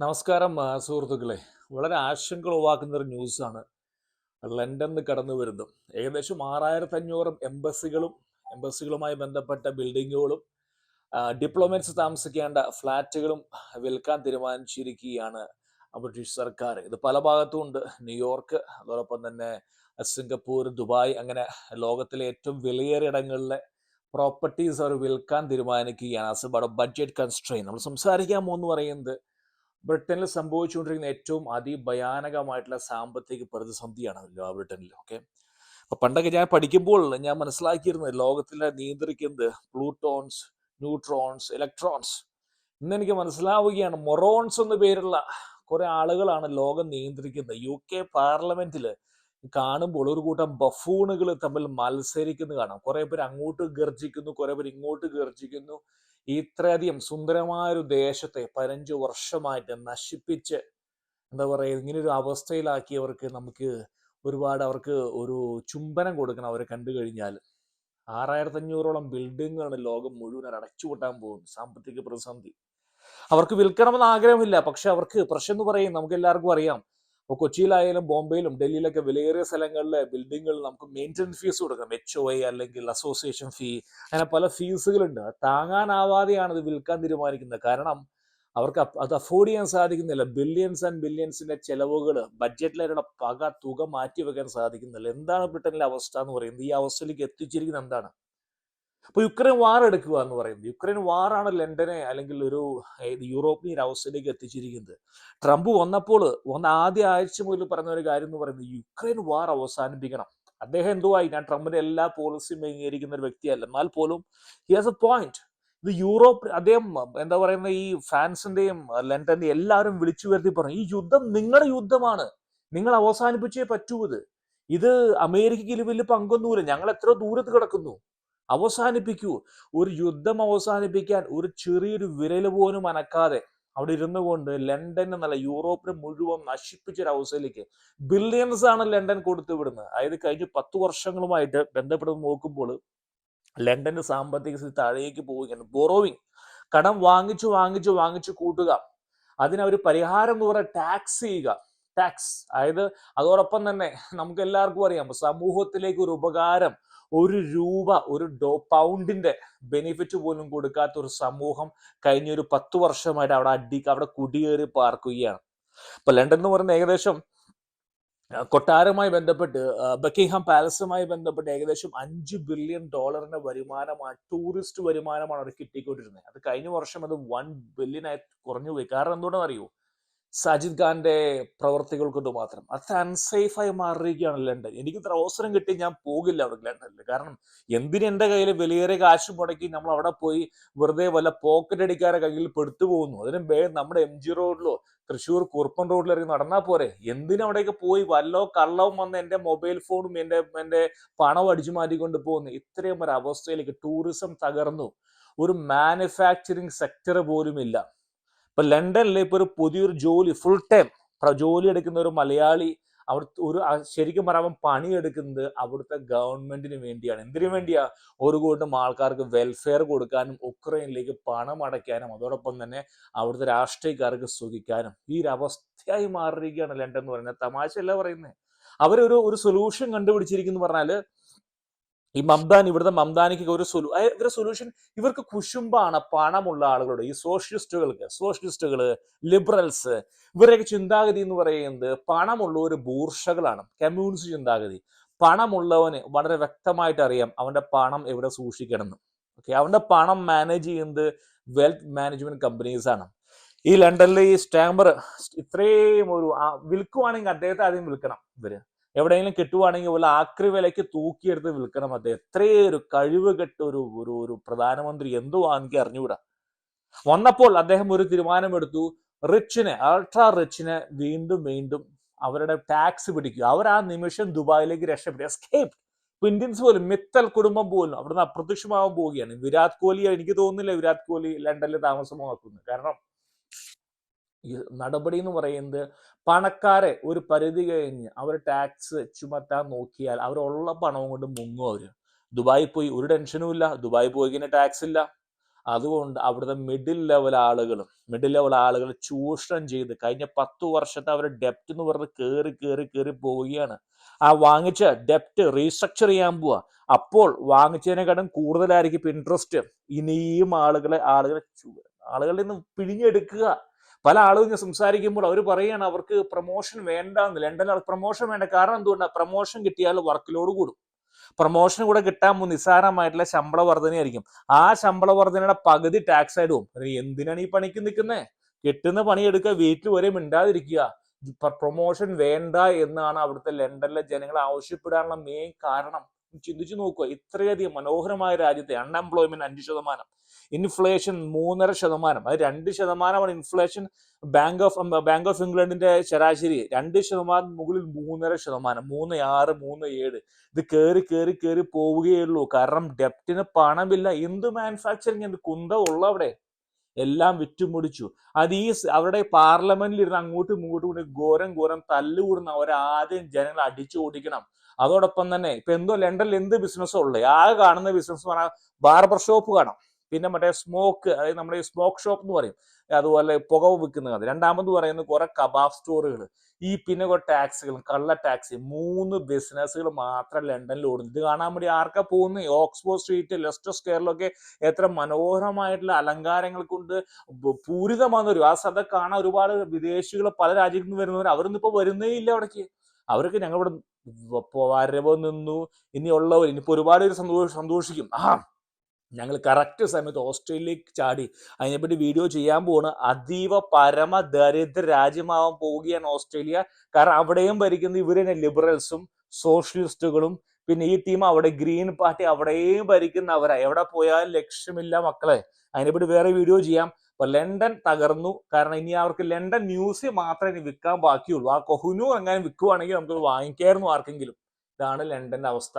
നമസ്കാരം സുഹൃത്തുക്കളെ. വളരെ ആശങ്ക ഉളവാക്കുന്ന ഒരു ന്യൂസാണ് ലണ്ടനിൽ കടന്നു വരുന്നത്. ഏകദേശം ആറായിരത്തി അഞ്ഞൂറ് എംബസികളും എംബസികളുമായി ബന്ധപ്പെട്ട ബിൽഡിങ്ങുകളും ഡിപ്ലോമറ്റ്സ് താമസിക്കേണ്ട ഫ്ലാറ്റുകളും വിൽക്കാൻ തീരുമാനിച്ചിരിക്കുകയാണ് ബ്രിട്ടീഷ് സർക്കാർ. ഇത് പല ഭാഗത്തും ഉണ്ട്. ന്യൂയോർക്ക് അതോടൊപ്പം തന്നെ സിംഗപ്പൂർ ദുബായ് അങ്ങനെ ലോകത്തിലെ ഏറ്റവും വിലയേറിയ ഇടങ്ങളിലെ പ്രോപ്പർട്ടീസ് അവർ വിൽക്കാൻ തീരുമാനിക്കുകയാണ്. ആസ് ബഡ്ജറ്റ് കൺസ്ട്രെയിൻ നമ്മൾ സംസാരിക്കാൻ പോകുന്നു പറയുന്നത് ബ്രിട്ടനിൽ സംഭവിച്ചുകൊണ്ടിരിക്കുന്ന ഏറ്റവും അതിഭയാനകമായിട്ടുള്ള സാമ്പത്തിക പ്രതിസന്ധിയാണ് ബ്രിട്ടനിൽ ഓക്കെ അപ്പൊ പണ്ടൊക്കെ ഞാൻ പഠിക്കുമ്പോൾ ഞാൻ മനസ്സിലാക്കിയിരുന്നത് ലോകത്തിലെ നിയന്ത്രിക്കുന്നത് പ്ലൂട്ടോൺസ് ന്യൂട്രോൺസ് ഇലക്ട്രോൺസ്. ഇന്ന് എനിക്ക് മനസ്സിലാവുകയാണ് മൊറോൺസ് എന്ന പേരുള്ള കുറെ ആളുകളാണ് ലോകം നിയന്ത്രിക്കുന്നത്. യു കെ പാർലമെന്റിൽ കാണുമ്പോൾ ഒരു കൂട്ടം ബഫൂണുകൾ തമ്മിൽ മത്സരിക്കുന്നത് കാണാം. കുറെ പേര് അങ്ങോട്ട് ഗർജിക്കുന്നു കുറെ പേര് ഇങ്ങോട്ട് ഗർജിക്കുന്നു. ഇത്രയധികം സുന്ദരമായ ഒരു ദേശത്തെ പതിനഞ്ച് വർഷമായിട്ട് നശിപ്പിച്ച് എന്താ പറയുക ഇങ്ങനൊരു അവസ്ഥയിലാക്കിയവർക്ക് നമുക്ക് ഒരുപാട് അവർക്ക് ഒരു ചുംബനം കൊടുക്കണം. അവരെ കണ്ടു കഴിഞ്ഞാൽ ആറായിരത്തി അഞ്ഞൂറോളം ബിൽഡിങ്ങാണ് ലോകം മുഴുവൻ അടച്ചുപൂട്ടാൻ പോകുന്നത്. സാമ്പത്തിക പ്രതിസന്ധി. അവർക്ക് വിൽക്കണമെന്ന് ആഗ്രഹമില്ല. പക്ഷെ അവർക്ക് പ്രശ്നം എന്ന് പറയും നമുക്ക് എല്ലാവർക്കും അറിയാം. ഇപ്പോൾ കൊച്ചിയിലായാലും ബോംബെയിലും ഡൽഹിയിലൊക്കെ വിലയേറിയ സ്ഥലങ്ങളിലെ ബിൽഡിങ്ങുകളിൽ നമുക്ക് മെയിന്റനൻസ് ഫീസ് കൊടുക്കണം എച്ച് ഒ ഐ അല്ലെങ്കിൽ അസോസിയേഷൻ ഫീ അങ്ങനെ പല ഫീസുകളുണ്ട് താങ്ങാനാവാതെയാണ് ഇത് വിൽക്കാൻ തീരുമാനിക്കുന്നത്. കാരണം അവർക്ക് അത് അഫോർഡ് ചെയ്യാൻ സാധിക്കുന്നില്ല. ബില്യൺസ് ആൻഡ് ബില്യൺസിന്റെ ചെലവുകൾ ബഡ്ജറ്റിൽ അവരുടെ പക തുക മാറ്റി വെക്കാൻ സാധിക്കുന്നില്ല. എന്താണ് ബ്രിട്ടനിലെ അവസ്ഥ എന്ന് പറയുന്നത്? ഈ അവസ്ഥയിലേക്ക് എത്തിച്ചിരിക്കുന്നത് എന്താണ്? അപ്പൊ യുക്രൈൻ വാർ എടുക്കുക എന്ന് പറയുന്നത്. യുക്രൈൻ വാറാണ് ലണ്ടനെ അല്ലെങ്കിൽ ഒരു യൂറോപ്യൻ അവസ്ഥയിലേക്ക് എത്തിച്ചിരിക്കുന്നത്. ട്രംപ് വന്നപ്പോൾ വന്ന ആദ്യ ആഴ്ച മുതൽ പറഞ്ഞ ഒരു കാര്യം എന്ന് പറയുന്നത് യുക്രൈൻ വാർ അവസാനിപ്പിക്കണം. അദ്ദേഹം എന്തുവായി ഞാൻ ട്രംപിന്റെ എല്ലാ പോളിസിയും അംഗീകരിക്കുന്ന ഒരു വ്യക്തിയല്ല. എന്നാൽ പോലും ഹി ഹാസ് എ പോയിന്റ് ഇത് യൂറോപ്പ് അദ്ദേഹം എന്താ പറയുന്ന ഈ ഫ്രാൻസിന്റെയും ലണ്ടന്റെയും എല്ലാവരും വിളിച്ചു വരുത്തി പറഞ്ഞു ഈ യുദ്ധം നിങ്ങളുടെ യുദ്ധമാണ്. നിങ്ങൾ അവസാനിപ്പിച്ചേ പറ്റൂ ഇത്. ഇത് അമേരിക്കയ്ക്ക് വലിയ പങ്കൊന്നുമില്ല. ഞങ്ങൾ എത്ര ദൂരത്ത് കിടക്കുന്നു. അവസാനിപ്പിക്കൂ. ഒരു യുദ്ധം അവസാനിപ്പിക്കാൻ ഒരു ചെറിയൊരു വിരൽ പോലും അനക്കാതെ അവിടെ ഇരുന്നു കൊണ്ട് ലണ്ടൻ എന്നല്ല യൂറോപ്പിനെ മുഴുവൻ നശിപ്പിച്ച ഒരു അവസ്ഥയിലേക്ക് ആണ് ലണ്ടൻ കൊടുത്തു വിടുന്നത്. അതായത് കഴിഞ്ഞ പത്ത് വർഷങ്ങളുമായിട്ട് ബന്ധപ്പെട്ട് നോക്കുമ്പോൾ ലണ്ടന്റെ സാമ്പത്തിക സ്ഥിതി താഴേക്ക് പോവുകയാണ്. ബോറോവിങ് കടം വാങ്ങിച്ചു വാങ്ങിച്ചു വാങ്ങിച്ചു കൂട്ടുക. അതിനൊരു പരിഹാരം എന്ന് പറയുക ടാക്സ് ചെയ്യുക. ടാക്സ് അതായത് അതോടൊപ്പം തന്നെ നമുക്ക് എല്ലാവർക്കും അറിയാം സമൂഹത്തിലേക്ക് ഒരു ഉപകാരം ഒരു രൂപ ഒരു ഡോ പൗണ്ടിന്റെ ബെനിഫിറ്റ് പോലും കൊടുക്കാത്ത ഒരു സമൂഹം കഴിഞ്ഞ ഒരു പത്ത് വർഷമായിട്ട് അവിടെ അടി അവിടെ കുടിയേറി പാർക്കുകയാണ്. ഇപ്പൊ ലണ്ടൻ എന്ന് പറയുന്നത് ഏകദേശം കൊട്ടാരവുമായി ബന്ധപ്പെട്ട് ബക്കിംഗ്ഹാം പാലസുമായി ബന്ധപ്പെട്ട് ഏകദേശം അഞ്ച് ബില്യൺ ഡോളറിന്റെ വരുമാനമാണ് ടൂറിസ്റ്റ് വരുമാനമാണ് അവർ കിട്ടിക്കൊണ്ടിരുന്നത്. അത് കഴിഞ്ഞ വർഷം അത് വൺ ബില്യൺ ആയി കുറഞ്ഞു പോയി. കാരണം എന്തുകൊണ്ടെന്ന് അറിയൂ സാജിദ് ഖാന്റെ പ്രവർത്തികൾ കൊണ്ട് മാത്രം. അത്ര അൺസേഫായി മാറിയിരിക്കുകയാണ് ലണ്ടൻ. എനിക്ക് ഇത്ര അവസരം കിട്ടി ഞാൻ പോകില്ല അവിടെ ലണ്ടനിൽ കാരണം എന്തിന് എന്റെ കയ്യിൽ വലിയേറെ കാശ് മുടക്കി നമ്മൾ അവിടെ പോയി വെറുതെ വല്ല പോക്കറ്റ് അടിക്കാരെ കയ്യിൽ പെടുത്തു പോകുന്നു? അതിന് വേഗം നമ്മുടെ എം ജി റോഡിലോ തൃശ്ശൂർ കുറുപ്പൻ റോഡിൽ ഇറങ്ങി നടന്നാൽ പോരെ? എന്തിനും അവിടേക്ക് പോയി വല്ലോ കള്ളവും വന്ന് എന്റെ മൊബൈൽ ഫോണും എന്റെ എന്റെ പണവും അടിച്ചു മാറ്റിക്കൊണ്ട് പോകുന്നു? ഇത്രയും ഒരു അവസ്ഥയിലേക്ക് ടൂറിസം തകർന്നു. ഒരു മാനുഫാക്ചറിങ് സെക്ടർ പോലുമില്ല. ഇപ്പൊ ലണ്ടനിൽ ഇപ്പൊ ഒരു പുതിയൊരു ജോലി ഫുൾ ടൈം ജോലി എടുക്കുന്ന ഒരു മലയാളി അവിടുത്തെ ഒരു ശരിക്കും ശരിക്കും പണി പണിയെടുക്കുന്നത് അവിടുത്തെ ഗവൺമെന്റിന് വേണ്ടിയാണ്. എന്തിനു വേണ്ടിയാ? ഒരു കൂട്ടം ആൾക്കാർക്ക് വെൽഫെയർ കൊടുക്കാനും ഉക്രൈനിലേക്ക് പണം അടയ്ക്കാനും അതോടൊപ്പം തന്നെ അവിടുത്തെ രാഷ്ട്രീയക്കാർക്ക് സുഖിക്കാനും. ഈ ഒരു അവസ്ഥയായി മാറിയിരിക്കുകയാണ് ലണ്ടൻ എന്ന് പറയുന്നത്. തമാശയല്ല പറയുന്നത് അവരൊരു ഒരു സൊല്യൂഷൻ കണ്ടുപിടിച്ചിരിക്കുന്നു പറഞ്ഞാൽ ഈ മംദാൻ ഇവിടുത്തെ മംദാനിക്ക് ഒരു സൊലു ഇവരുടെ സൊല്യൂഷൻ ഇവർക്ക് കുശുമ്പാണ് പണമുള്ള ആളുകളുടെ. ഈ സോഷ്യലിസ്റ്റുകൾക്ക് സോഷ്യലിസ്റ്റുകൾ ലിബറൽസ് ഇവരുടെയൊക്കെ ചിന്താഗതി എന്ന് പറയുന്നത് പണമുള്ള ഒരു ബൂർഷകളാണ്. കമ്മ്യൂണിസ്റ്റ് ചിന്താഗതി. പണമുള്ളവന് വളരെ വ്യക്തമായിട്ട് അറിയാം അവന്റെ പണം എവിടെ സൂക്ഷിക്കണമെന്ന്. ഓക്കെ അവന്റെ പണം മാനേജ് ചെയ്യുന്നത് വെൽത്ത് മാനേജ്മെന്റ് കമ്പനീസ് ആണ്. ഈ ലണ്ടനിലെ ഈ സ്റ്റാമ്പർ ഇത്രയും ഒരു വിൽക്കുവാണെങ്കിൽ അദ്ദേഹത്തെ ആദ്യം വിൽക്കണം ഇവർ. എവിടെയെങ്കിലും കിട്ടുവാണെങ്കിൽ വല്ല ആക്രി വിലയ്ക്ക് തൂക്കിയെടുത്ത് വിൽക്കണം അദ്ദേഹം. എത്രയേ ഒരു കഴിവ് കെട്ട ഒരു ഒരു ഒരു പ്രധാനമന്ത്രി എന്തോ എനിക്ക് അറിഞ്ഞുകൂടാ വന്നപ്പോൾ അദ്ദേഹം ഒരു തീരുമാനമെടുത്തു. റിച്ചിനെ അൾട്രാ റിച്ചിനെ വീണ്ടും വീണ്ടും അവരുടെ ടാക്സ് പിടിക്കുക. അവർ ആ നിമിഷം ദുബായിലേക്ക് രക്ഷപ്പെട്ടു എസ്കേപ്പ് ഇന്ത്യൻസ് പോലും മിത്തൽ കുടുംബം പോലും അവിടുന്ന് അപ്രത്യക്ഷമാവാൻ പോവുകയാണ്. വിരാട് കോഹ്ലി എനിക്ക് തോന്നുന്നില്ല വിരാട് കോഹ്ലി ലണ്ടനിൽ താമസമാക്കുന്നത് കാരണം ഈ നടപടി എന്ന് പറയുന്നത് പണക്കാരെ ഒരു പരിധി കഴിഞ്ഞ് അവർ ടാക്സ് ചുമത്താൻ നോക്കിയാൽ അവരുള്ള പണവും കൊണ്ട് മുങ്ങും അവർ ദുബായി പോയി ഒരു ടെൻഷനും ഇല്ല. ദുബായി പോയി കഴിഞ്ഞാൽ ടാക്സ് ഇല്ല. അതുകൊണ്ട് അവിടുത്തെ മിഡിൽ ലെവൽ ആളുകളും മിഡിൽ ലെവൽ ആളുകൾ ചൂഷണം ചെയ്ത് കഴിഞ്ഞ പത്തു വർഷത്തെ അവരുടെ ഡെപ്റ്റ് എന്ന് പറഞ്ഞ് കയറി കയറി കയറി പോവുകയാണ്. ആ വാങ്ങിച്ച ഡെപ്റ്റ് റീസ്ട്രക്ചർ ചെയ്യാൻ പോവാ. അപ്പോൾ വാങ്ങിച്ചതിനെക്കാളും കൂടുതലായിരിക്കും ഇൻട്രസ്റ്റ് ഇനിയും ആളുകളെ ആളുകളെ ആളുകളിൽ നിന്ന് പിഴിഞ്ഞെടുക്കുക. പല ആളുകൾ സംസാരിക്കുമ്പോൾ അവർ പറയുകയാണ് അവർക്ക് പ്രൊമോഷൻ വേണ്ടെന്ന്. ലണ്ടനിൽ പ്രൊമോഷൻ വേണ്ട. കാരണം എന്തുകൊണ്ടാണ് പ്രൊമോഷൻ കിട്ടിയാൽ വർക്ക് ലോഡ് കൂടും. പ്രൊമോഷൻ കൂടെ കിട്ടാൻ നിസ്സാരമായിട്ടുള്ള ശമ്പള വർധനയായിരിക്കും. ആ ശമ്പള വർധനയുടെ പകുതി ടാക്സ് ആയിട്ട് പോകും. എന്തിനാണ് ഈ പണിക്ക് നിൽക്കുന്നത് കിട്ടുന്ന പണിയെടുക്കുക വീട്ടിൽ വരെ മിണ്ടാതിരിക്കുക. പ്രൊമോഷൻ വേണ്ട എന്നാണ് അവിടുത്തെ ലണ്ടനിലെ ജനങ്ങൾ ആവശ്യപ്പെടാനുള്ള മെയിൻ കാരണം. ചിന്തിച്ചു നോക്കുക. ഇത്രയധികം മനോഹരമായ രാജ്യത്തെ അൺഎംപ്ലോയ്മെന്റ് അഞ്ച് ശതമാനം ഇൻഫ്ലേഷൻ മൂന്നര ശതമാനം. അത് രണ്ട് ശതമാനമാണ് inflation bank of bank of ഇംഗ്ലണ്ടിന്റെ ശരാശരി രണ്ട് ശതമാനം മുകളിൽ മൂന്നര ശതമാനം. മൂന്ന് ആറ് മൂന്ന് ഏഴ്. ഇത് കയറി കയറി കയറി പോവുകയുള്ളൂ കാരണം ഡെപ്റ്റിന് പണമില്ല. എന്ത് മാനുഫാക്ചറിങ് എന്ത് കുന്ത ഉള്ള അവിടെ എല്ലാം വിറ്റുമുടിച്ചു. അത് ഈ അവരുടെ പാർലമെന്റിൽ ഇരുന്ന് അങ്ങോട്ടും ഇങ്ങോട്ടും കൂടി ഘോരം ഘോരം തല്ലുകൂടുന്ന അവരാദ്യം ജനങ്ങൾ അടിച്ചു ഓടിക്കണം അതോടൊപ്പം തന്നെ ഇപ്പൊ എന്തോ ലണ്ടനിൽ എന്ത് ബിസിനസ്സോ ഉള്ളത് ആകെ കാണുന്ന ബിസിനസ് പറഞ്ഞാൽ ബാർബർ ഷോപ്പ് കാണാം. പിന്നെ മറ്റേ സ്മോക്ക് അതായത് നമ്മുടെ ഈ സ്മോക്ക് ഷോപ്പ് എന്ന് പറയും. അതുപോലെ പുക വിൽക്കുന്ന കഥ രണ്ടാമത് പറയുന്നത് കുറെ കബാബ് സ്റ്റോറുകൾ ഈ പിന്നെ കുറെ ടാക്സികളും കള്ള ടാക്സി മൂന്ന് ബിസിനസ്സുകൾ മാത്രം ലണ്ടനിൽ ഓടുന്നു ഇത് കാണാൻ വേണ്ടി ആർക്കാ പോകുന്നത്? ഓക്സ്ഫോർഡ് സ്ട്രീറ്റ് ലെസ്റ്റർ സ്ക്വയറിലൊക്കെ എത്ര മനോഹരമായിട്ടുള്ള അലങ്കാരങ്ങൾ കൊണ്ട് പൂരിതമാണ് ഒരു ആ സ്ഥലം കാണാൻ ഒരുപാട് വിദേശികൾ പല രാജ്യത്തു നിന്ന് വരുന്നവർ. അവരൊന്നും ഇപ്പൊ വരുന്നേ ഇല്ല അവിടേക്ക്. അവർക്ക് ഞങ്ങൾ ഇവിടെ വരവ് നിന്നു. ഇനിയുള്ളവർ ഇനിയിപ്പോ ഒരുപാട് പേര് സന്തോഷ സന്തോഷിക്കും. ആ ഞങ്ങൾ കറക്റ്റ് സമയത്ത് ഓസ്ട്രേലിയക്ക് ചാടി അതിനെപ്പറ്റി വീഡിയോ ചെയ്യാൻ പോവാണ് അതീവ പരമ ദരിദ്ര രാജ്യമാവാൻ പോവുകയാണ് ഓസ്ട്രേലിയ. കാരണം അവിടെയും ഭരിക്കുന്ന ഇവർ തന്നെ ലിബറൽസും സോഷ്യലിസ്റ്റുകളും പിന്നെ ഈ ടീം അവിടെ ഗ്രീൻ പാർട്ടി അവിടെയും ഭരിക്കുന്നവരാ എവിടെ പോയാലും ലക്ഷ്യമില്ല മക്കളെ. അതിനെപ്പറ്റി വേറെ വീഡിയോ ചെയ്യാം. അപ്പൊ ലണ്ടൻ തകർന്നു. കാരണം ഇനി അവർക്ക് ലണ്ടൻ മ്യൂസിയം മാത്രമേ ഇനി വിൽക്കാൻ ബാക്കിയുള്ളൂ. ആ കൊഹുനു എങ്ങനെ വിൽക്കുവാണെങ്കിൽ നമുക്ക് വാങ്ങിക്കായിരുന്നു ആർക്കെങ്കിലും. ഇതാണ് ലണ്ടന്റെ അവസ്ഥ.